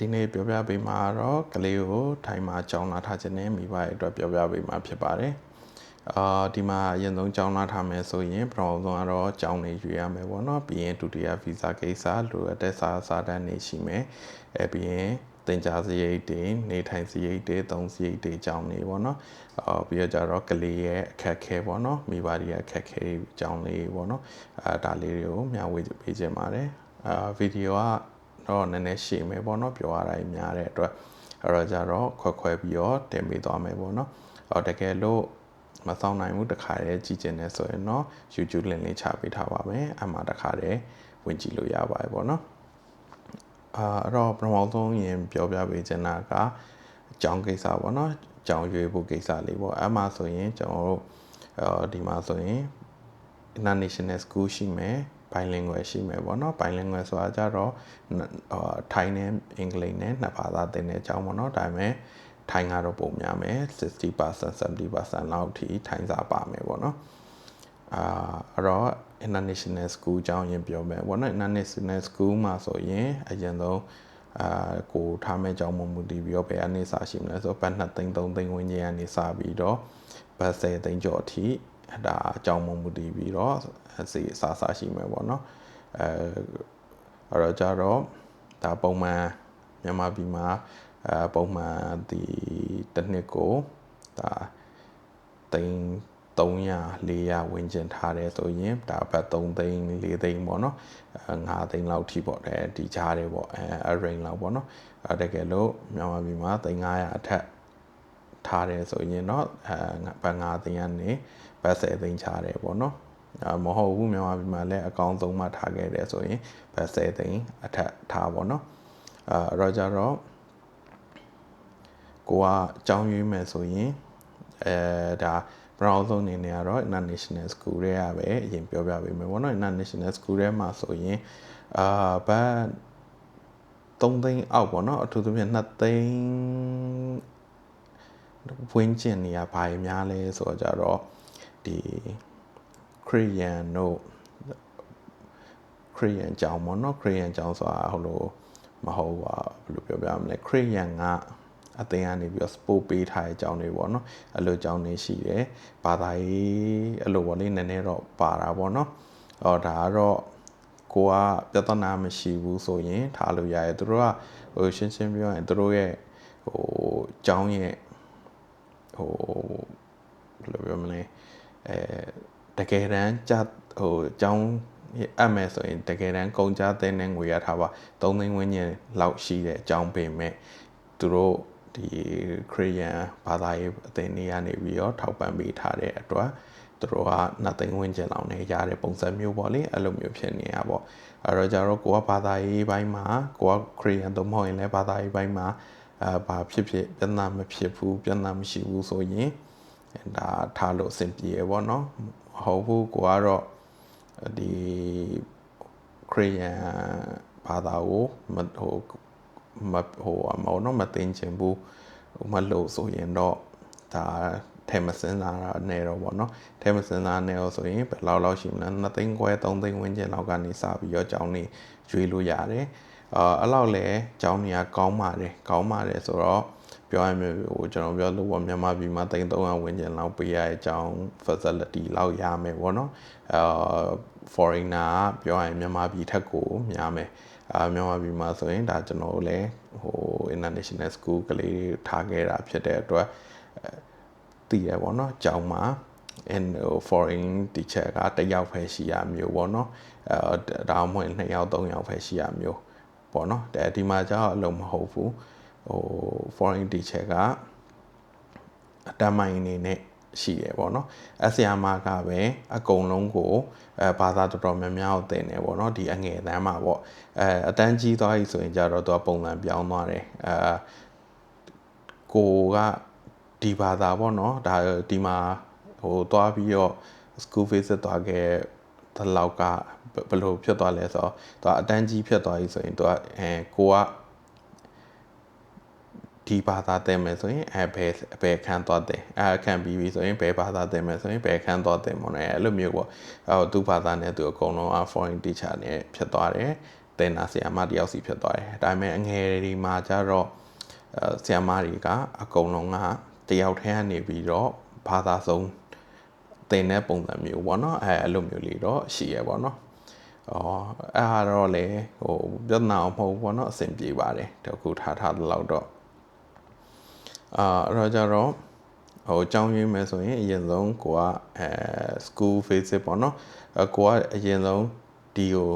ဒီနေ့ပြောပြပေးမှာတော့ကလေးကိုထိုင်မှာကြောင်းလာထားခြင်းနဲ့မိဘရဲ့အတွက်ပြောပြပေးမှာဖြစ်ပါတယ်အာဒီမှာအရင်ဆုံးကြောင်းလာထားမယ်ဆိုရင်ပထမဆုံးကတော့ကြောင်းနေယူရမယ်ပေါ့နော်ပြီးရင်ဒုတိယဗီဇကိစ္စလိုအပ်တဲ့စာစာတန်းနေရှိမယ်အဲပြီးရင်တင်ကြားစရိတ်တွေနေထိုင်စရိတ်တွေသုံးစရိတ်တွေကြောင်းနေပေါ့နော်အော်ပြီးတော့ကြတော့ကလေးရဲ့အခက်ခဲပေါ့နော်မိဘတွေရဲ့အခက်ခဲကြောင်းလေးပေါ့နော်အဲဒါလေးတွေကိုမျှဝေပေးခြင်းပါတယ်အာဗီဒီယိုက တော့နည်းနည်းရှည်မယ်ပေါ့နော်ပြောရတာများတဲ့အတွက်အဲ့တော့ကြတော့ခွက်ခွဲပြီးတော့တင်ပေးသွားမယ်ပေါ့နော်အော်တကယ်လို့မဆောင်နိုင်ဘူးတခါတည်းကြည့်ကျင်နေဆိုရင်တော့ YouTube link လေးချပေးထားပါမယ်အမှတခါတည်းဝင်ကြည့်လို့ရပါတယ်ပေါ့နော်အာအဲ့တော့ပထမဆုံးရင်ပြောပြပေးချင်တာကအကြောင်းကိစ္စပေါ့နော်အကြောင်းရွေးဖို့ကိစ္စလေးပေါ့အဲ့မှာဆိုရင်ကျွန်တော်တို့အော်ဒီမှာဆိုရင် international school ရှိမယ် bilingual ရှိမယ်ပေါ့နော် bilingual ဆိုတာကြတော့ထိုင်းနဲ့အင်္ဂလိပ်နဲ့နှစ်ဘာသာသင်တဲ့အကြောင်းပေါ့နော်ဒါပေမဲ့ထိုင်းကတော့ပုံများမယ်60% 70%လောက်ထိထိုင်းစာပါမယ်ပေါ့နော်အာအဲ့တော့ international school အကြောင်းရင်ပြောမယ်ပေါ့နော် international school မှာဆိုရင်အရင်ဆုံးအာကိုထားမဲ့အကြောင်းမမူတည်ပြီးတော့ဘယ်အနေစာရှိမလဲဆိုတော့ဘတ်2သိန်း3သိန်းဝန်းကျင်ကနေစပြီးတော့ဘတ်10သိန်းကျော်အထိ ဒါအကြောင်းမမူတည်ပြီးတော့စီအစားစားရှိမယ်ပေါ့နော်အဲအဲ့တော့ကြတော့ဒါပုံမှန်မြန်မာပြည်မှာအဲပုံမှန်ဒီတစ်နှစ်ကိုဒါသိန်း300 400ဝန်းကျင်ထားတယ်ဆိုရင်ဒါဘတ်3သိန်း4သိန်းပေါ့နော်5သိန်းလောက်ထိပေါ့တဲ့ဒီကြားတယ်ပေါ့အဲ range လောက်ပေါ့နော်အဲတကယ်လို့မြန်မာပြည်မှာသိန်း900အထက်ထားတယ်ဆိုရင်တော့အဲဘတ်5သိန်းကနေ ဘတ်10သိန်းချတယ်ပေါ့နော်မဟုတ်ဘူးမြန်မာပြည်မှာလည်းအကောင်းဆုံးမှထားခဲ့တယ်ဆိုရင်ဘတ်10သိန်းအထက်ထားပေါ့နော်အဲတော့ကြတော့ကိုကအကြောင်းရွေးမယ်ဆိုရင်အဲဒါ brown ဆုံးအနေနဲ့ကတော့ international school တွေကပဲအရင်ပြောပြပေးမယ်ပေါ့နော် international school ထဲမှာဆိုရင်အာဘတ်3သိန်းအောက်ပေါ့နော်အထူးသဖြင့်2သိန်းဝင်းကျင်နေရဘာရများလဲဆိုတော့ကြတော့ ဒီခရီးယန်တို့ခရီးယန်ကြောင်းပေါ့နော်ခရီးယန်ကြောင်းဆိုတာဟိုလိုမဟုတ်ပါဘယ်လိုပြောပြမလဲခရီးယန်ကအသင်ကနေပြီးတော့ sport ပေးထားတဲ့အကြောင်းတွေပေါ့နော်အဲ့လိုအကြောင်းတွေရှိတယ်ဘာသာရေးအဲ့လိုပေါ့လေနည်းနည်းတော့ပါတာပေါ့နော်ဟောဒါကတော့ကိုကပြဿနာမရှိဘူးဆိုရင်ထားလို့ရတယ်သူတို့ကဟိုရှင်းရှင်းပြောရင်သူတို့ရဲ့ဟိုအကြောင်းရဲ့ဟိုဘယ်လိုပြောမလဲ အဲတကယ်တမ်းကြဟိုအကြောင်းအပ်မယ်ဆိုရင်တကယ်တမ်းကုန်ကြတဲ့နဲ့ငွေရထားပါ3သိန်းဝန်းကျင်လောက်ရှိတဲ့အကြောင်းပင်မဲ့သူတို့ဒီခရီးယန်ဘာသာရေးအသင်းတွေကနေပြီးတော့ထောက်ပံ့ပေးထားတဲ့အတွက်သူတို့ကနှစ်သိန်းဝန်းကျင်လောက်နဲ့ရတဲ့ပုံစံမျိုးပေါ့လေအဲ့လိုမျိုးဖြစ်နေရပေါ့အဲ့တော့ကြတော့ကိုကဘာသာရေးဘိုင်းမှာကိုကခရီးယန်တော့မဟုတ်ရင်လည်းဘာသာရေးဘိုင်းမှာအဲဘာဖြစ်ဖြစ်ပြန်နာမဖြစ်ဘူးပြန်နာမရှိဘူးဆိုရင် ဒါထားလို့အဆင်ပြေရပေါ့နော်ဟုတ်ဘူးကိုကတော့ဒီခရီးယန်ဘာသာကိုဟိုမဟိုမဟုတ်တော့မသိချင်ဘူးမလို့ဆိုရင်တော့ဒါထဲမစင်းစားတာနေတော့ဗောနော်ထဲမစင်းစားနေတော့ဆိုရင်ဘယ်လောက်လောက်ရှိမလဲ2သိန်းခွဲ3သိန်းဝန်းကျင်လောက်ကနေစပြီးတော့ကြောင်းနေရွေးလို့ရတယ်အာအဲ့လောက်လဲကြောင်းနေကကောင်းပါတယ်ကောင်းပါတယ်ဆိုတော့ ပြောရမယ်ဟိုကျွန်တော်ပြောလို့ပေါ့မြန်မာပြည်မှာ300ဝန်းကျင်လောက်ပေးရတဲ့အကြောင်း facility လောက်ရမယ်ဗောနော်အာ foreigner ပြောရရင်မြန်မာပြည်ထက်ကိုများမယ်အာမြန်မာပြည်မှာဆိုရင်ဒါကျွန်တော်တို့လည်းဟို international school ကလေးထားခဲ့တာဖြစ်တဲ့အတွက်တည်ရပေါ့နော်ကျောင်းမှာ and foreign teacher ကတစ်ယောက်ပဲရှိရမျိုးပေါ့နော်အဲဒါမှမဟုတ်နှစ်ယောက်သုံးယောက်ပဲရှိရမျိုးပေါ့နော်တဲ့ဒီမှာကျတော့အလုံးမဟုတ်ဘူး ဟို foreign teacher ကအတမိုင်းအနေနဲ့ရှိတယ်ပေါ့နော်အဆီယာမာကပဲအကုန်လုံးကိုအဲဘာသာတော်တော်များများကိုသင်တယ်ပေါ့နော်ဒီအငယ်တန်းမှာပေါ့အဲအတန်းကြီးသွားပြီဆိုရင်ကြတော့သူကပုံစံပြောင်းသွားတယ်အဲကိုကဒီဘာသာပေါ့နော်ဒါဒီမှာဟိုသွားပြီးတော့ school visit သွားခဲ့တလောက်ကဘယ်လိုဖြစ်သွားလဲဆိုတော့သူကအတန်းကြီးဖြစ်သွားပြီဆိုရင်သူကအဲကိုက ဒီဘာသာသင်မယ်ဆိုရင်အဲဘယ်ဘယ်ခန်းသွားတယ်အဲခန်းပြီးပြီဆိုရင်ဘယ်ဘာသာသင်မယ်ဆိုရင်ဘယ်ခန်းသွားတယ်မဟုတ်နဲ့အဲ့လိုမျိုးပေါ့အဲသူဘာသာနဲ့သူအကုန်လုံး foreign teacher နဲ့ဖြစ်သွားတယ်တင်တာဆီယာမတယောက်စီဖြစ်သွားတယ်ဒါပေမဲ့အငယ်တွေမှာကျတော့အဲဆီယာမတွေကအကုန်လုံးကတယောက်တည်းကနေပြီးတော့ဘာသာဆုံးတင်တဲ့ပုံစံမျိုးပေါ့နော်အဲအဲ့လိုမျိုးလေးတော့ရှိရပေါ့နော်အော်အဲ့ဟာတော့လေဟိုပြဿနာမဟုတ်ဘူးပေါ့နော်အဆင်ပြေပါတယ်တခုထားထားသလောက်တော့ အာအဲ့တော့ကြတော့ဟိုအကြောင်းရင်းမယ်ဆိုရင်အရင်ဆုံးကိုကအဲ school visit ပေါ့နော်အကိုကအရင်ဆုံးဒီကို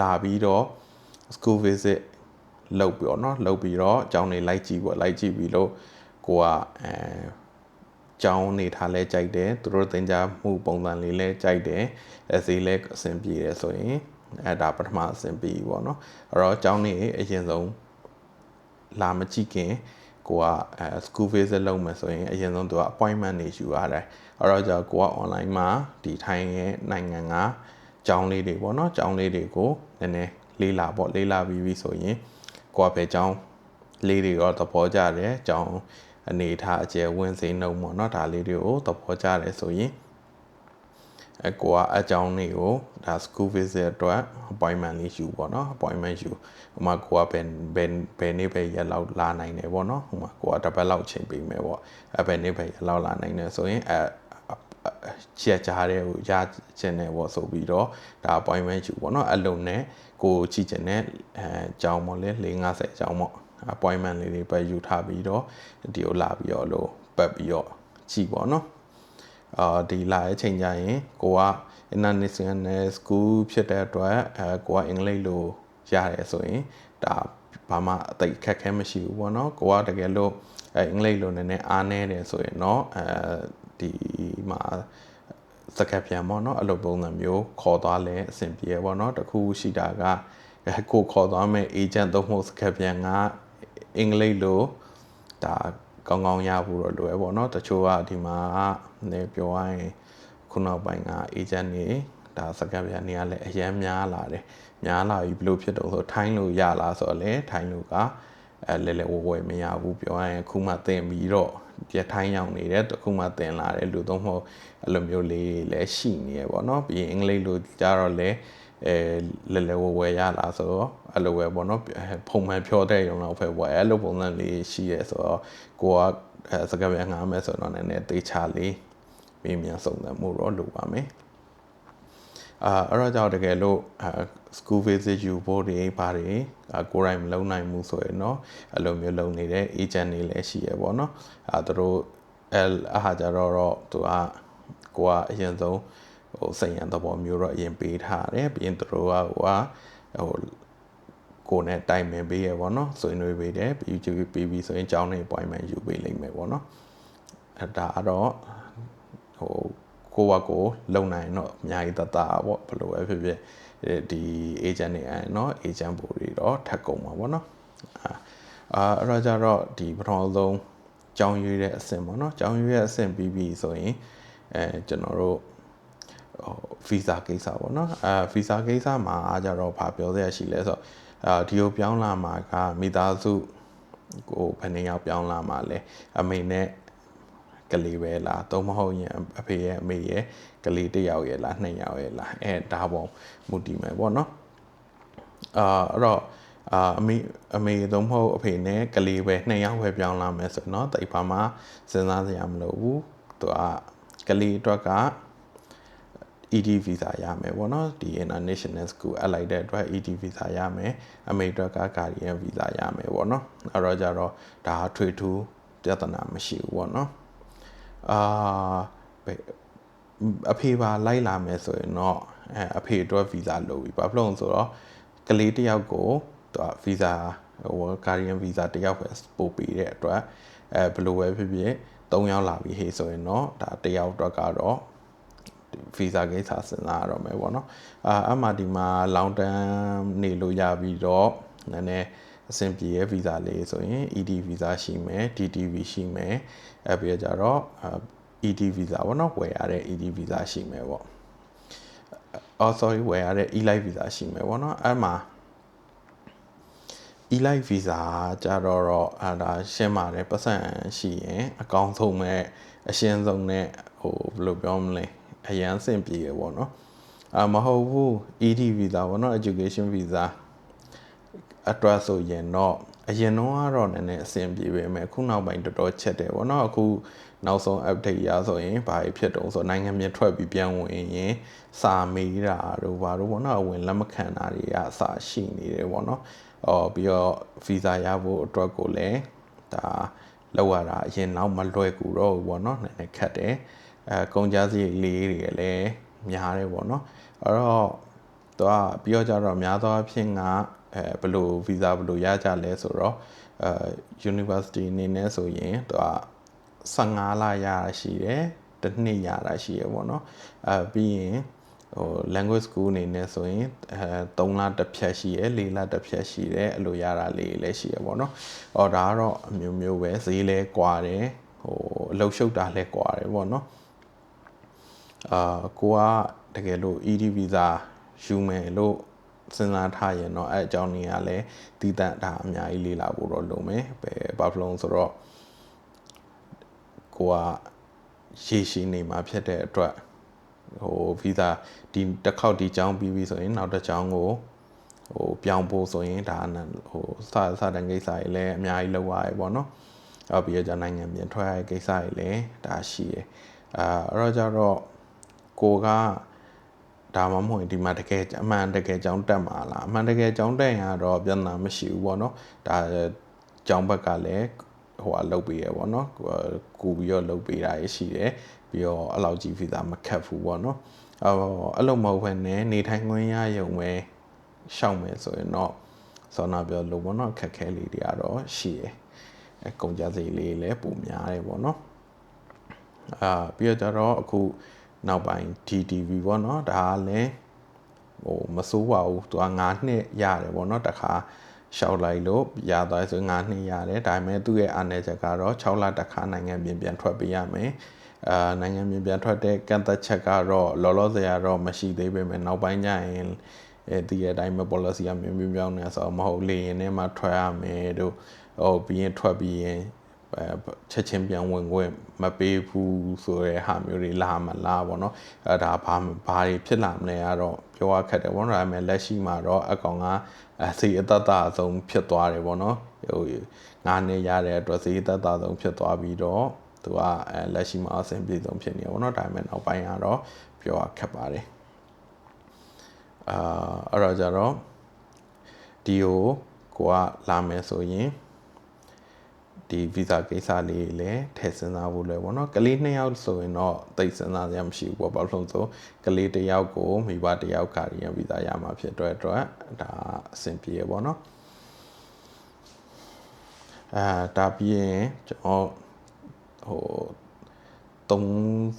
လာပြီးတော့ school visit လုပ်ပြီးတော့เนาะလုပ်ပြီးတော့အကြောင်းတွေလိုက်ကြည့်ပေါ့လိုက်ကြည့်ပြီးလို့ကိုကအဲကျောင်းနေထားလဲကြိုက်တယ်သူတို့သင်ကြားမှုပုံစံလေးလဲကြိုက်တယ်အစီလဲအဆင်ပြေတယ်ဆိုရင်အဲဒါပထမအဆင်ပြေပေါ့နော်အဲ့တော့ကျောင်းနေအရင်ဆုံးလာမကြည့်ခင် ကိုကအဲ school visit လုပ်မယ်ဆိုရင်အရင်ဆုံးသူက appointment နေယူရတယ်အဲ့တော့じゃကိုက online မှာဒီထိုင်းရဲ့နိုင်ငံကကျောင်းလေးတွေပေါ့နော်ကျောင်းလေးတွေကိုနည်းနည်းလေးလာပေါ့လေးလာပြီးပြီဆိုရင်ကိုကပဲကျောင်းလေးတွေတော့သဘောကျတယ်ကျောင်းအနေထားအကျယ်ဝင်စိမ့်နှုံပေါ့နော်ဒါလေးတွေကိုသဘောကျတယ်ဆိုရင် အကိုကအကြောင်းလေးကိုဒါ school visit အတွက် appointment လေးယူပေါ့နော် appointment ယူဟိုမှာကိုကဘယ်ဘယ်ဘယ်နေ့ပဲရက်လောက်လာနိုင်တယ်ပေါ့နော်ဟိုမှာကိုကတစ်ပတ်လောက်ချိန်ပေးမယ်ပေါ့အဲဘယ်နေ့ပဲရက်လောက်လာနိုင်တယ်ဆိုရင်အဲချက်ကြားတဲ့ကိုရချင်တယ်ပေါ့ဆိုပြီးတော့ဒါ appointment ယူပေါ့နော်အလုံးနဲ့ကိုကြည့်ချင်တဲ့အဲအကြောင်းပေါ့လေ450အကြောင်းပေါ့ appointment လေးတွေပဲယူထားပြီးတော့ဒီကိုလာပြီးတော့လို့ပတ်ပြီးတော့ကြည့်ပေါ့နော် အာဒီလာရဲ့ချိန်ကြရင်ကိုက international school ဖြစ်တဲ့အတွက်အဲကိုကအင်္ဂလိပ်လိုရတယ်ဆိုရင်ဒါဘာမှအသိခက်ခဲမရှိဘူးပေါ့နော်ကိုကတကယ်လို့အဲအင်္ဂလိပ်လိုနည်းနည်းအားနည်းတယ်ဆိုရင်တော့အဲဒီမှာစကပ်ပြန်ပေါ့နော်အဲ့လိုပုံစံမျိုးခေါ်သွားလဲအဆင်ပြေပေါ့နော်တခုရှိတာကကိုခေါ်သွားမဲ့ agent သုံးဖို့စကပ်ပြန်ကအင်္ဂလိပ်လိုဒါကောင်းကောင်းရဖို့တော့လိုရပေါ့နော်တချို့ကဒီမှာ နေပြောရရင်ခုနောက်ပိုင်းက agent တွေဒါစကပ်ပြန်နေရလဲအရန်များလာတယ်များလာပြီဘလို့ဖြစ်တော့ဆိုထိုင်းလို့ရလားဆိုတော့လေထိုင်းလို့ကအဲလဲလဲဝဝမရဘူးပြောရရင်ခုမှသင်ပြီးတော့ပြထိုင်းရောက်နေတဲ့တခုမှသင်လာတယ်လူတော့မဟုတ်အဲ့လိုမျိုးလေးလည်းရှိနေရပေါ့နော်ပြီးရင်အင်္ဂလိပ်လိုကြတော့လဲအဲလဲလဲဝဝရလားဆိုတော့အဲ့လိုပဲပေါ့နော်ဖုံမှန်ဖြောတဲ့ရုံလောက်ပဲပေါ့အဲ့လိုပုံစံလေးရှိရဲဆိုတော့ကိုကစကားပြန်ငားမယ်ဆိုတော့နည်းနည်းတေချာလေး မေးမြန်းစုံစမ်းမှုတော့လိုပါမယ်အာအဲ့တော့ကြောင့်တကယ်လို့ school visit ယူဖို့တွေပါတယ်အကိုယ်တိုင်မလုံနိုင်ဘူးဆိုရင်တော့အဲ့လိုမျိုးလုံနေတဲ့ agent တွေလည်းရှိရပေါ့နော်အာသူတို့အဲ့အဟာကြတော့တော့သူကကိုကအရင်ဆုံးဟိုစိတ်ရန်သဘောမျိုးတော့အရင်ပေးထားတယ်ပြီးရင်သူတို့ကဟိုဟိုကိုနဲ့တိုင်ပင်ပေးရပေါ့နော်ဆွေးနွေးပေးတယ်ပြီးပြီးပြီးပြီးဆိုရင်ကြောင်းနေ appointment ယူပေးလိမ့်မယ်ပေါ့နော်အဲ့ဒါတော့ ဟိုကိုယ့်ဘက်ကိုလုံနိုင်တော့အများကြီးတတာပေါ့ဘယ်လိုပဲဖြစ်ဖြစ်ဒီ agent တွေအဲ့နော် agent ပို့တွေတော့ထပ်ကုန်မှာပေါ့နော်အာအဲ့တော့ကြတော့ဒီပထမဆုံးကြောင်းရွေးတဲ့အဆင့်ပေါ့နော်ကြောင်းရွေးတဲ့အဆင့်ပြီးပြီဆိုရင်အဲကျွန်တော်တို့ဟို visa ကိစ္စပေါ့နော်အဲ visa ကိစ္စမှာကြတော့ဘာပြောစရာရှိလဲဆိုတော့အာဒီကိုပြောင်းလာမှာကမိသားစုကိုဘယ်နှယောက်ပြောင်းလာမှာလဲအမေနဲ့ ကလေးပဲလားသုံးမဟုတ်ရင်အဖေရဲ့အမေရဲ့ကလေးတစ်ယောက်ရဲ့လားနှစ်ယောက်ရဲ့လားအဲဒါပေါ့မူတည်မယ်ပေါ့နော်အာအဲ့တော့အာအမေအမေသုံးမဟုတ်အဖေနဲ့ကလေးပဲနှစ်ယောက်ပဲပြောင်းလာမယ်ဆိုတော့တိတ်ပါမှာစဉ်းစားစရာမလိုဘူးသူကကလေးအတွက်က ED visa ရမယ်ပေါ့နော်ဒီ international school အလိုက်တဲ့အတွက် ED visa ရမယ်အမေအတွက်က guardian visa ရမယ်ပေါ့နော်အဲ့တော့ကြတော့ဒါထွေထူးပြဿနာမရှိဘူးပေါ့နော် အာအဖေပါလိုက်လာမယ်ဆိုရင်တော့အဲအဖေအတွက် visa လိုပြီဘာဖြစ်လို့ဆိုတော့ကလေးတယောက်ကိုသူက visa ဟို guardian visa တယောက်ပဲပို့ပေးတဲ့အတွက်အဲဘယ်လိုပဲဖြစ်ဖြစ်၃ယောက်လာပြီဟေးဆိုရင်တော့ဒါတယောက်အတွက်ကတော့ဗီဇာကိစ္စစဉ်းစားရတော့မယ်ပေါ့နော်အာအမှဒီမှာ long term နေလို့ရပြီးတော့နည်းနည်း အဆင်ပြေရဲ့ဗီဇာလေးဆိုရင် ED ဗီဇာရှိမယ် DTV ရှိမယ်အဲပြီးကြတော့ ED ဗီဇာပေါ့နော်ဝယ်ရတဲ့ ED ဗီဇာရှိမယ်ပေါ့အော် sorry ဝယ်ရတဲ့ e-life visa ရှိမယ်ပေါ့နော်အဲ့မှာ e-life visa ကြတော့တော့အဲဒါရှင်းပါတယ်ပတ်စံရှိရင်အကောင့်ဆုံးမဲ့အရှင်းဆုံးနဲ့ဟိုဘယ်လိုပြောမလဲအရန်စင်ပြေရပေါ့နော်အာမဟုတ်ဘူး ED visa ပေါ့နော် education visa အတွက်ဆိုရင်တော့အရင်တော့ကတော့နည်းနည်းအဆင်ပြေပေမဲ့ခုနောက်ပိုင်းတော်တော်ချက်တယ်ပေါ့နော်အခုနောက်ဆုံး update ရဆိုရင်ဘာဖြစ်တုံးဆိုနိုင်ငံမြထွက်ပြီးပြန်ဝင်ရင်စာမေးတာတို့ဘာတို့ပေါ့နော်ဝင်လက်မခံတာတွေကအစရှိနေတယ်ပေါ့နော်အော်ပြီးတော့ visa ရဖို့အတွက်ကိုလည်းဒါလောက်ရတာအရင်နောက်မလွယ်ကူတော့ဘူးပေါ့နော်နည်းနည်းခက်တယ်အဲကုန်ကြစရိတ်လေးတွေလည်းများတယ်ပေါ့နော်အဲ့တော့တော့ပြီးတော့ကြတော့များသောအားဖြင့်က အဲဘယ်လို visa ဘယ်လိုရကြလဲဆိုတော့အဲ university အနေနဲ့ဆိုရင်သူက15လရတာရှိတယ်တစ်နှစ်ရတာရှိရပေါ့နော်အဲပြီးရင်ဟို language school အနေနဲ့ဆိုရင်အဲ3လတစ်ဖြတ်ရှိရ4လတစ်ဖြတ်ရှိတယ်အဲ့လိုရတာလေးလည်းရှိရပေါ့နော်။အော်ဒါကတော့အမျိုးမျိုးပဲဈေးလဲကွာတယ်ဟိုအလုတ်ရှုပ်တာလဲကွာတယ်ပေါ့နော်။အာကိုကတကယ်လို့ ED visa ယူမယ်လို့ စဉ်းစားထားရင်တော့အဲအကြောင်းကြီးကလည်းတည်တံ့တာအများကြီးလေ့လာဖို့တော့လိုမယ်ပဲဘာဖြစ်လို့ဆိုတော့ကိုကရေရှည်နေမှာဖြစ်တဲ့အတွက်ဟိုဗီဇာဒီတစ်ခေါက်ဒီကြောင်းပြီးပြီဆိုရင်နောက်တစ်ကြောင်းကိုဟိုပြောင်းဖို့ဆိုရင်ဒါဟိုစစတဲ့ကိစ္စတွေလည်းအများကြီးလောက်ရတယ်ပေါ့နော်။အော်ပြီးတော့နိုင်ငံပြင်ထွက်ရတဲ့ကိစ္စတွေလည်းဒါရှိရယ်။အာအဲ့တော့ကြတော့ကိုက ဒါမှမဟုတ်ဒီမှာတကယ်အမှန်တကယ်ကြောင်းတက်မှာလားအမှန်တကယ်ကြောင်းတက်ရင်တော့ပြဿနာမရှိဘူးပေါ့နော်ဒါကြောင်းဘက်ကလည်းဟိုအလုပ်ပေးရပေါ့နော်ကူပြီးတော့လုပ်ပေးတာရရှိတယ်ပြီးတော့အလောက်ကြီးဗီဇာမခတ်ဘူးပေါ့နော်အော်အဲ့လိုမဟုတ်ဘဲနဲ့နေထိုင်ခွင့်ရရုံပဲရှောက်မယ်ဆိုရင်တော့ဆောနာပြောလို့ပေါ့နော်ခက်ခဲလေးတွေကတော့ရှိတယ်အကုန်ကြစိလေးလည်းပုံများတယ်ပေါ့နော်အာပြီးတော့ကျတော့အခု နောက်ပိုင်း DTV ပေါ့နော်ဒါကလည်းဟိုမစိုးပါဘူးသူက9နှစ်ရတယ်ပေါ့နော်တခါရှောက်လိုက်လို့ရသွားဆို9နှစ်ရတယ်ဒါပေမဲ့သူ့ရဲ့အာနယ်ချက်ကတော့6လတခါနိုင်ငံပြင်ပြန်ထွက်ပေးရမယ်အာနိုင်ငံပြင်ပြန်ထွက်တဲ့ကန့်သက်ချက်ကတော့လောလောဆယ်ကတော့မရှိသေးပေမဲ့နောက်ပိုင်းကျရင်အဲဒီရဲ့အတိုင်းပဲ policy ကမြင်မြင်ပြောင်းနေဆိုတော့မဟုတ်လေရင်ထဲမှာထွက်ရမယ်တို့ဟိုပြီးရင်ထွက်ပြီးရင် ချက်ချင်းပြန်ဝင်ခွင့်မပေးဘူးဆိုတဲ့ဟာမျိုးတွေလာမလားပေါ့နော်အဲဒါဘာဘာတွေဖြစ်လာမလဲကတော့ပြောရခက်တယ်ပေါ့နော်ဒါပေမဲ့လက်ရှိမှာတော့အကောင်ကစီအတတအဆုံးဖြစ်သွားတယ်ပေါ့နော်ဟိုငါးနှစ်ရတဲ့အတွက်စီအတတအဆုံးဖြစ်သွားပြီးတော့သူကအဲလက်ရှိမှာအဆင်ပြေဆုံးဖြစ်နေတယ်ပေါ့နော်ဒါပေမဲ့နောက်ပိုင်းကတော့ပြောရခက်ပါတယ်အာအဲ့တော့ကြတော့ဒီကိုကိုကလာမယ်ဆိုရင် ဒီ visa ကိစ္စလေးလည်းထည့်စဉ်းစားဖို့လွယ်ပေါ့နော်ကလေးနှစ်ယောက်ဆိုရင်တော့သိစဉ်းစားရမရှိဘူးပေါ့ဘာလို့ဆိုကလေးတစ်ယောက်ကိုမိဘတစ်ယောက်ကရီယန် visa ရမှာဖြစ်တဲ့အတွက်ဒါအဆင်ပြေရပေါ့နော်အာဒါပြီးရင်ကျွန်တော်ဟိုသုံး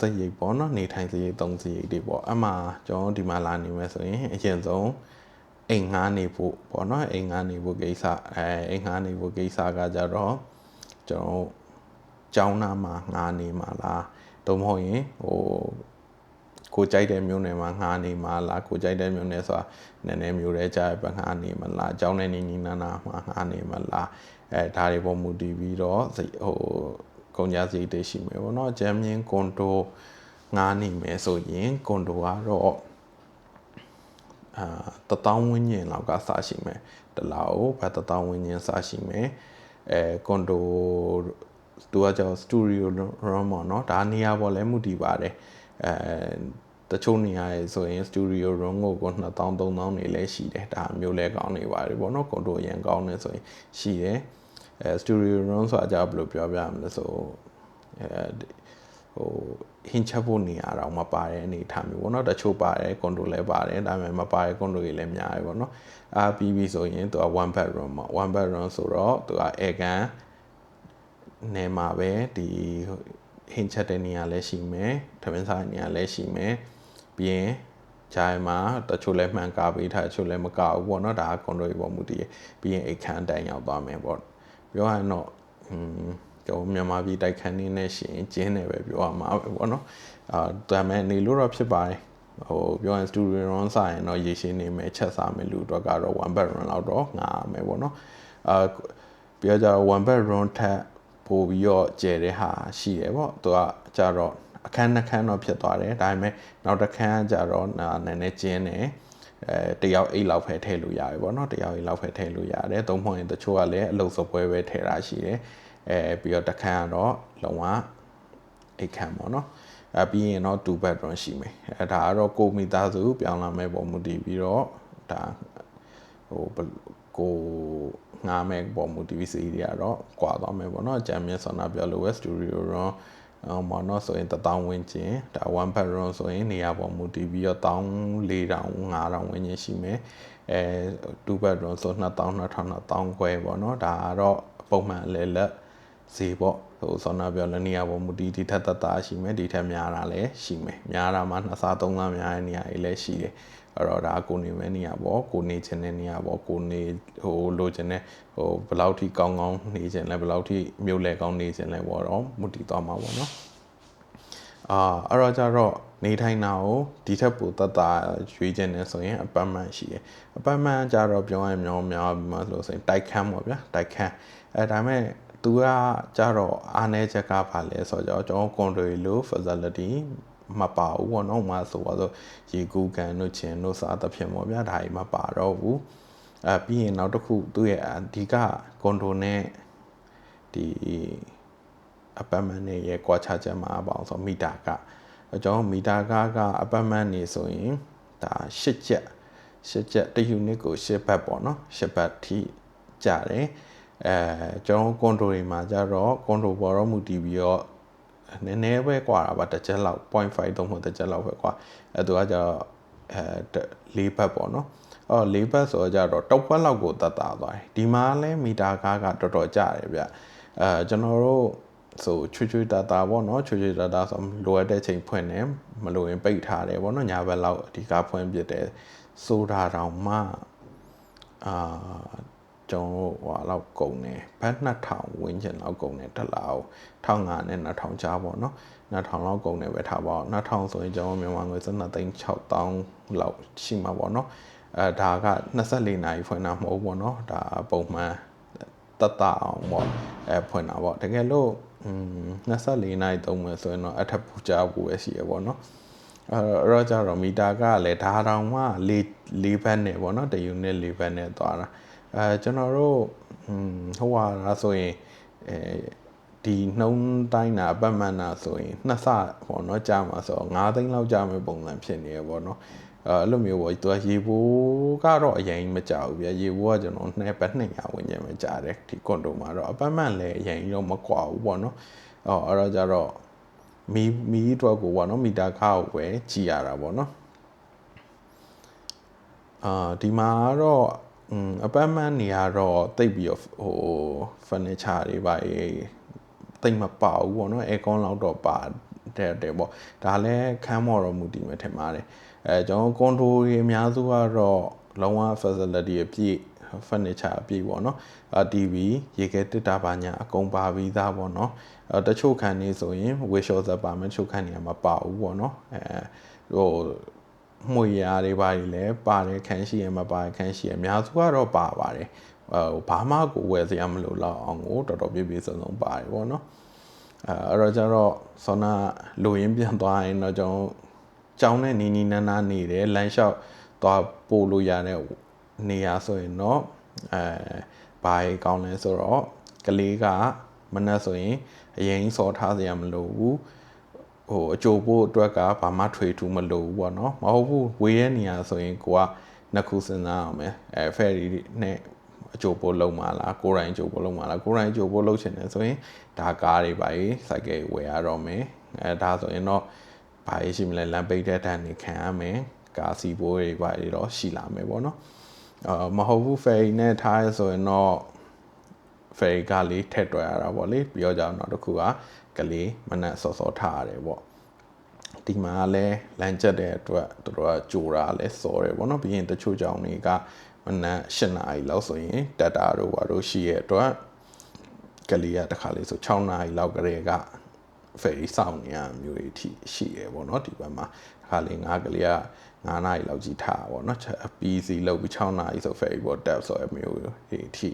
စရိတ်ပေါ့နော်နေထိုင်စရိတ်သုံးစရိတ်တွေပေါ့အမှကျွန်တော်ဒီမှာလာနေမယ်ဆိုရင်အရင်ဆုံးအိမ်ငှားနေဖို့ပေါ့နော်အိမ်ငှားနေဖို့ကိစ္စအဲအိမ်ငှားနေဖို့ကိစ္စကကြတော့ ကျွန်တော်ကျောင်းသားမှာငှားနေမှာလားသို့မဟုတ်ရင်ဟိုကိုကြိုက်တဲ့မျိုးနယ်မှာငှားနေမှာလားကိုကြိုက်တဲ့မျိုးနယ်ဆိုတာနည်းနည်းမျိုးတဲ့ကြားပဲငှားနေမှာလားအကြောင်းနဲ့နေနေနာနာမှာငှားနေမှာလားအဲဒါတွေပေါ်မူတည်ပြီးတော့ဟိုကုန်ကြစည်တွေရှိမယ်ပေါ့နော်ဂျမ်မြင်းကွန်ဒိုငှားနေမယ်ဆိုရင်ကွန်ဒိုကတော့အာတထောင်ဝန်းကျင်လောက်ကစရှိမယ်တလောက်ဘတ်တထောင်ဝန်းကျင်စရှိမယ် အဲကွန်ဒိုသူကကြောင့်စတူဒီယိုရောပေါ့နော်ဒါနေရာပေါ်လဲမှုတည်ပါတယ်အဲတချို့နေရာရေဆိုရင်စတူဒီယိုရုံးကိုကို2000 3000နေလဲရှိတယ်ဒါမျိုးလဲကောင်းနေပါတယ်ပေါ့နော်ကွန်ဒိုအရင်ကောင်းနေဆိုရင်ရှိတယ်အဲစတူဒီယိုရုံးဆိုတာကြာဘယ်လိုပြောပြမလဲဆိုအဲ ဟိုဟင်းချက်ဖို့နေရာတော့မပါတဲ့အနေထားမျိုးပေါ့နော်တချို့ပါတယ်ကွန်ဒိုလည်းပါတယ်ဒါပေမဲ့မပါတဲ့ကွန်ဒိုတွေလည်းများတယ်ပေါ့နော်အာပြီးပြီဆိုရင်သူက one bedroom ပေါ့ one bedroom ဆိုတော့သူက air gun နေမှာပဲဒီဟင်းချက်တဲ့နေရာလည်းရှိမယ်ထမင်းစားနေရာလည်းရှိမယ်ပြီးရင်ဂျိုင်းမှာတချို့လည်းမှန်ကားပေးထားတချို့လည်းမကားဘူးပေါ့နော်ဒါကကွန်ဒိုပေါ်မူတည်ပြီးရင်အိတ်ခမ်းတန်ရောက်သွားမယ်ပေါ့ပြောရရင်တော့อืม ကျွန်တော်မြန်မာပြည်တိုက်ခန်းနေနဲ့ရှင်ကျင်းတယ်ပဲပြောရမှာပဲပေါ့နော်အာဒါမဲ့နေလို့တော့ဖြစ်ပါတယ်ဟိုပြောရင် studio run စရင်တော့ရေရှင်းနေမယ်ချက်စားမယ်လူတော့ကတော့ one bed run လောက်တော့ငားမယ်ပေါ့နော်အာပြောကြ one bed run ထက်ပို့ပြီးတော့ကျဲတဲ့ဟာရှိတယ်ပေါ့သူကကြတော့အခန်းနှစ်ခန်းတော့ဖြစ်သွားတယ်ဒါပေမဲ့နောက်တစ်ခန်းကကြတော့နည်းနည်းကျင်းတယ်အဲတယောက်အိတ်လောက်ပဲထည့်လို့ရတယ်ပေါ့နော်တယောက်အိတ်လောက်ပဲထည့်လို့ရတယ်သုံးဖို့ရင်တချို့ကလည်းအလုပ်စပွဲပဲထည့်တာရှိတယ် အဲပြီးတော့တစ်ခန်းကတော့လုံးဝအိတ်ခန်းပေါ့နော်အဲပြီးရင်တော့2 bedroom ရှိမယ်အဲဒါကတော့ကိုမိသားစုပြောင်းလာမဲ့ပုံမူတည်ပြီးတော့ဒါဟိုကိုငားမဲ့ပုံမူတည်ပြီးစီးတွေကတော့ကွာသွားမယ်ပေါ့နော်ဂျမ်မြင့်ဆောနာပြောလို့ပဲ studio room အောင်မနော်ဆိုရင်1000ဝန်းကျင်ဒါ one bedroom ဆိုရင်နေရာပေါ်မူတည်ပြီးတော့1400 5000ဝန်းကျင်ရှိမယ်အဲ2 bedroom ဆို2000 2000 2000ခွဲပေါ့နော်ဒါကတော့ပုံမှန်လဲလက် ဈေးပေါ့ဟိုဆောနာပြောလည်းနေရာပေါ်မူတည်ဒီထက်သက်သာရှိမယ်ဒီထက်များတာလည်းရှိမယ်များတာမှနှစ်စားသုံးစားများတဲ့နေရာတွေလည်းရှိတယ်အဲ့တော့ဒါကိုနေမဲ့နေရာပေါ့ကိုနေခြင်းတဲ့နေရာပေါ့ကိုနေဟိုလိုချင်တဲ့ဟိုဘယ်လောက်ထိကောင်းကောင်းနေခြင်းလဲဘယ်လောက်ထိမြို့လဲကောင်းနေခြင်းလဲပေါ့တော့မူတည်သွားမှာပေါ့နော်အာအဲ့တော့ကြတော့နေထိုင်တာကိုဒီထက်ပိုတတ်တာရွေးခြင်းနဲ့ဆိုရင် အပတ်မှန်ရှိတယ်အပတ်မှန်ကြတော့ပြောရင်များများပြီးမှလို့ဆိုရင်တိုက်ခန်းပေါ့ဗျာတိုက်ခန်းအဲဒါမဲ့ သူကကြတော့အားနေချက်ကဘာလဲဆိုတော့ကျွန်တော် control လို့ facility မပါဘူးပေါ့နော်။မဆိုတော့ရေကူးကန်တို့ချင်းတို့စားသဖြင့်ပေါ့ဗျာဒါကြီးမပါတော့ဘူး။အဲပြီးရင်နောက်တစ်ခုသူ့ရဲ့အဓိကကွန်ဒိုနဲ့ဒီအပတ်မန်နဲ့ရဲ့ကွာခြားချက်မှာပေါ့ဆိုမီတာကအကျွန်တော်မီတာကကအပတ်မန်နေဆိုရင်ဒါ၈ချက်၈ချက်တစ်ယူနစ်ကို၈ဘတ်ပေါ့နော်၈ဘတ်ထိကြတယ် အဲကျွန်တော်ကွန်ဒိုတွေမှာကြတော့ကွန်ဒိုပေါ်တော့မူတည်ပြီးတော့နည်းနည်းပဲกว่าတာပါတစ်ချက်လောက်0.5သုံးဖို့တစ်ချက်လောက်ပဲกว่าအဲသူကကြတော့အဲ၄ဘတ်ပေါ့နော်အော်၄ဘတ်ဆိုတော့ကြတော့တောက်ပတ်လောက်ကိုတတ်တာသွားတယ်ဒီမှာလဲမီတာကားကတော်တော်ကြတယ်ဗျအဲကျွန်တော်တို့ဆိုချွချွတာတာပေါ့နော်ချွချွတာတာဆိုလိုအပ်တဲ့ချိန်ဖွင့်တယ်မလိုရင်ပိတ်ထားတယ်ပေါ့နော်ညာဘက်လောက်အဓိကဖွင့်ပြတယ်ဆိုတာတောင်မှအာ ကျွန်တော်ဟိုလောက်ကုန်တယ်ဘတ်2000ဝန်းကျင်လောက်ကုန်တယ်တစ်လောက်1500နဲ့2000ကြားပေါ့နော်2000လောက်ကုန်တယ်ပဲထားပါတော့2000ဆိုရင်ကျွန်တော်မြန်မာငွေ17သိန်း6000လောက်ရှိမှာပေါ့နော်အဲဒါက24နာရီဖွင့်တာမဟုတ်ပေါ့နော်ဒါပုံမှန်တတ်တာအောင်ပေါ့အဲဖွင့်တာပေါ့တကယ်လို့อืม24နာရီသုံးမယ်ဆိုရင်တော့အထက်ပူကြဖို့ပဲရှိရပေါ့နော်အဲတော့ကြတော့မီတာကလည်းဒါတောင်မှ၄၄ဘတ်နဲ့ပေါ့နော်တယူနစ်၄ဘတ်နဲ့သွားတာ အဲကျွန်တော်တို့ဟိုဟာလားဆိုရင်အဲဒီနှုံးတိုင်းတာပတ်မှန်တာဆိုရင်နှစ်ဆပေါ့နော်ကြာမှာဆိုတော့9သိန်းလောက်ကြာမယ်ပုံစံဖြစ်နေရပေါ့နော်အဲအဲ့လိုမျိုးပေါ့သူကရေဘိုးကတော့အရင်မကြောက်ဘူးဗျာရေဘိုးကကျွန်တော်နှစ်ပတ်200ဝန်းကျင်ပဲကြာတယ်ဒီကွန်ဒိုမှာတော့အပတ်မှန်လည်းအရင်တော့မကွာဘူးပေါ့နော်အော်အဲ့တော့ကြတော့မီမီအတွက်ကိုပေါ့နော်မီတာခါကိုပဲကြည်ရတာပေါ့နော်အာဒီမှာတော့ อืมအပတ်မှန်နေရတော့တိတ်ပြီးတော့ဟို furniture တွေပါတိတ်မပါဘူးပေါ့နော် aircon လောက်တော့ပါတဲ့တဲ့ပေါ့ဒါလည်းခန်းမော်တော့မူတည်မယ်ထင်ပါတယ်အဲကျွန်တော်ကွန်ဒိုတွေအများစုကတော့လုံးဝ facility အပြည့် furniture အပြည့်ပေါ့နော်အာ TV ရေခဲတစ်တာပါညာအကုန်ပါပြီးသားပေါ့နော်အဲတချို့ခန်းနေဆိုရင် wish shot ပါမယ်တချို့ခန်းနေမှာပါဘူးပေါ့နော်အဲဟို မှုရတွေပါလေပါတယ်ခန်းရှိရမပါခန်းရှိရအများစုကတော့ပါပါတယ်ဟိုဘာမှကိုဝယ်စရာမလိုတော့အောင်ကိုတော်တော်ပြည့်ပြည့်စုံစုံပါတယ်ပေါ့နော်အဲအဲ့တော့ကျတော့ဆောနာလိုရင်းပြန်သွားရင်တော့ကျွန်တော်ကျောင်းနဲ့နီနီနာနာနေတယ်လမ်းလျှောက်သွားပို့လို့ရတဲ့နေရာဆိုရင်တော့အဲဘာကောင်းလဲဆိုတော့ကလေးကမနှက်ဆိုရင်အရင်စော်ထားစရာမလိုဘူး ဟိုအကြိုဖို့အတွက်ကဘာမှထွေထူးမလိုဘူးပေါ့နော်မဟုတ်ဘူးဝေးတဲ့နေရာဆိုရင်ကိုကနှစ်ခုစဉ်းစားအောင်မယ်အဲဖယ်ရီနဲ့အကြိုပို့လုံးမလားကိုရိုင်းကြိုပို့လုံးမလားကိုရိုင်းကြိုပို့လုပ်ချင်တယ်ဆိုရင်ဒါကားတွေပါရေးစိုက်ကယ်ဝယ်ရတော့မယ်အဲဒါဆိုရင်တော့ဘာရေးရှိမလဲလမ်းပိတ်တဲ့တန်းနေခံရမယ်ကားစီဘိုးတွေပါရေးတော့ရှိလာမယ်ပေါ့နော်အာမဟုတ်ဘူးဖယ်ရီနဲ့ထားရဆိုရင်တော့ဖယ်ရီကလေးထက်တွယ်ရတာပေါ့လေပြီးတော့ကြောင်တော့တခုက ကလေးမနက်စောစောထားရတယ်ပေါ့ဒီမှာလည်းလမ်းကျက်တဲ့အတွက်တို့ကကြိုတာလဲစောတယ်ပေါ့နော်ပြီးရင်တချို့ကြောင်တွေကမနက်7နာရီလောက်ဆိုရင်တက်တာတို့ဘာတို့ရှိရဲ့အတွက်ကလေးကတခါလေးဆို6နာရီလောက်ကလေးကဖယ်ရီစောင့်နေရမျိုးတွေအထိရှိရပေါ့နော်ဒီဘက်မှာတခါလေးငါကလေးက9နာရီလောက်ကြီးထားပေါ့နော် PC လောက်ပြီး6နာရီဆိုဖယ်ရီပေါ်တက်ဆိုအမျိုးတွေအထိ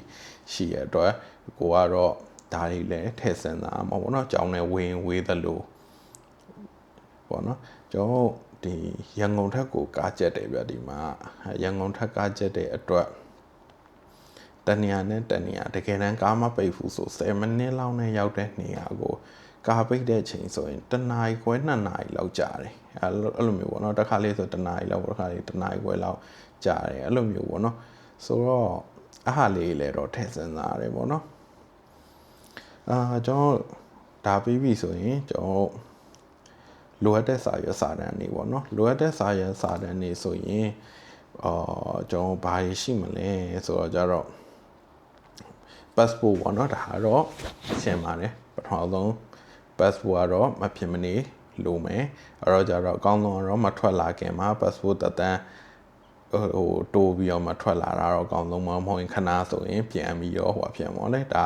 ရှိရအတွက်ကိုကတော့ ဒါတွေလည်းထည့်စင်တာမှာပေါ့နော်ကြောင်းနဲ့ဝင်ဝေးသလိုပေါ့နော်ကျွန်တော်တို့ဒီရန်ကုန်ထက်ကိုကားကျက်တယ်ဗျဒီမှာရန်ကုန်ထက်ကားကျက်တဲ့အတွက်တနေရာနဲ့တနေရာတကယ်တမ်းကားမပိတ်ဘူးဆို10မိနစ်လောက်နဲ့ရောက်တဲ့နေရာကိုကားပိတ်တဲ့ချိန်ဆိုရင်တနာရီခွဲ2နာရီလောက်ကြာတယ်အဲ့လိုအဲ့လိုမျိုးပေါ့နော်တစ်ခါလေးဆိုတနာရီလောက်တစ်ခါလေးတနာရီခွဲလောက်ကြာတယ်အဲ့လိုမျိုးပေါ့နော်ဆိုတော့အားဟာလေးလည်းတော့ထည့်စင်စားရတယ်ပေါ့နော် အာကျွန်တော်ဒါပြီးပြီဆိုရင်ကျွန်တော်လိုအပ်တဲ့စာရွက်စာတမ်းတွေပေါ့နော်လိုအပ်တဲ့စာရွက်စာတမ်းတွေဆိုရင်အာကျွန်တော်ဘာရရှိမလဲဆိုတော့ကြတော့ passport ပေါ့နော်ဒါကတော့ရှင်းပါတယ်ပထမဆုံး passport ကတော့မဖြစ်မနေလိုမယ်အဲ့တော့ကြတော့အကောင်းဆုံးကတော့မထွက်လာခင်မှာ passport တက်တန်းဟိုတိုးပြီးတော့မထွက်လာတာတော့အကောင်းဆုံးမဟုတ်ရင်ခဏဆိုရင်ပြန်ပြီးတော့ဟိုဖြစ်မှာလေဒါ